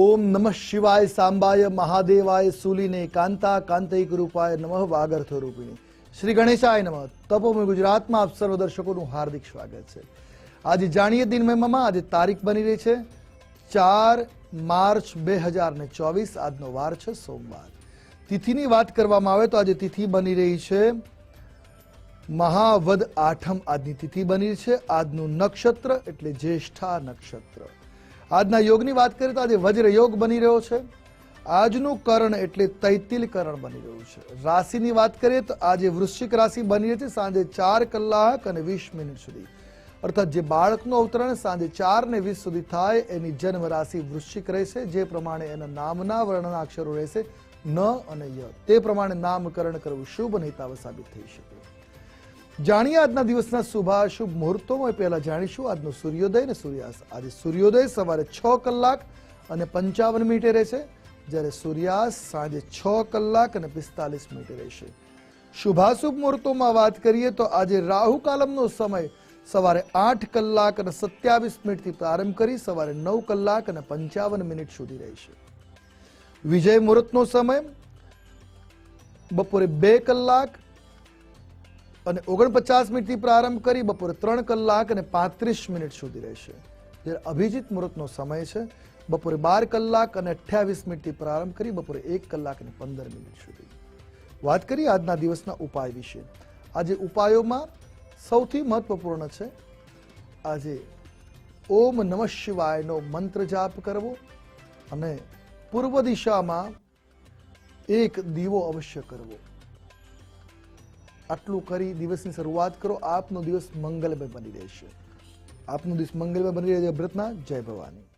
ઓમ નમઃ શિવાય, સાંબાય, મહાદેવાય, સુલીને કાંતા, કાંતૈક રૂપાય નમઃ, વાગર્થ રૂપિણી. શ્રી ગણેશાય નમઃ. તપોમય ગુજરાતમાં આપ સર્વ દર્શકોનું હાર્દિક સ્વાગત છે. આજે જાણીએ દિન મહિમામાં આજે તારીખ બની રહી છે ચાર માર્ચ બે હજાર ને ચોવીસ. આજનો વાર છે સોમવાર. તિથિની વાત કરવામાં આવે તો આજે તિથિ બની રહી છે મહાવદ આઠમ. આજની તિથિ બની છે આજનું નક્ષત્ર એટલે જ્યેષ્ઠા નક્ષત્ર. આજના યોગની વાત કરીએ તો આજે વજ્ર યોગ બની રહ્યો છે. આજનું કરણ એટલે તૈતિલ કરણ બની રહ્યું છે. રાશિની વાત કરીએ તો આજે વૃશ્ચિક રાશિ બની રહી છે. સાંજે ચાર કલાક અને વીસ મિનિટ સુધી. અર્થાત જે બાળકનું અવતરણ સાંજે ચાર ને વીસ સુધી થાય, એની જન્મ રાશિ વૃશ્ચિક રહેશે. જે પ્રમાણે એના નામના વર્ણના અક્ષરો રહેશે ન અને ય. તે પ્રમાણે નામકરણ કરવું શુભ અને હિતાવ સાબિત થઈ શકે. જાણીએ આજના દિવસના શુભાશુભ મુહૂર્તોમાં પહેલા જાણીશું આજનો સૂર્યોદય અને સૂર્યાસ્ત. આજે સૂર્યોદય સવારે છ કલાક અને પંચાવન મિનિટે રહેશે. જ્યારે સૂર્યાસ્ત સાંજે છ કલાક અને પિસ્તાલીસ મિનિટે રહેશે. શુભાશુભ મુહૂર્તોમાં વાત કરીએ તો આજે રાહુ કાલમનો સમય સવારે આઠ કલાક અને સત્યાવીસ મિનિટથી પ્રારંભ કરી સવારે નવ કલાક અને પંચાવન મિનિટ સુધી રહેશે. વિજય મુહૂર્તનો સમય બપોરે બે કલાક અને ઓગણપચાસ મિનિટથી પ્રારંભ કરી બપોરે ત્રણ કલાક અને પાંત્રીસ મિનિટ સુધી રહેશે. જ્યારે અભિજીત મુહૂર્તનો સમય છે, બપોરે બાર કલાક અને અઠ્યાવીસ મિનિટથી પ્રારંભ કરી બપોરે એક કલાક અને પંદર મિનિટ સુધી. વાત કરીએ આજના દિવસના ઉપાય વિશે. આજે ઉપાયોમાં સૌથી મહત્વપૂર્ણ છે, આજે ઓમ નમઃ શિવાયનો મંત્ર જાપ કરવો અને પૂર્વ દિશામાં એક દીવો અવશ્ય કરવો. આટલું કરી દિવસની શરૂઆત કરો. આપનો દિવસ મંગલમય બની રહેશે. આપનો દિવસ મંગલમય બની રહેશે. વ્રતના જય ભવાની.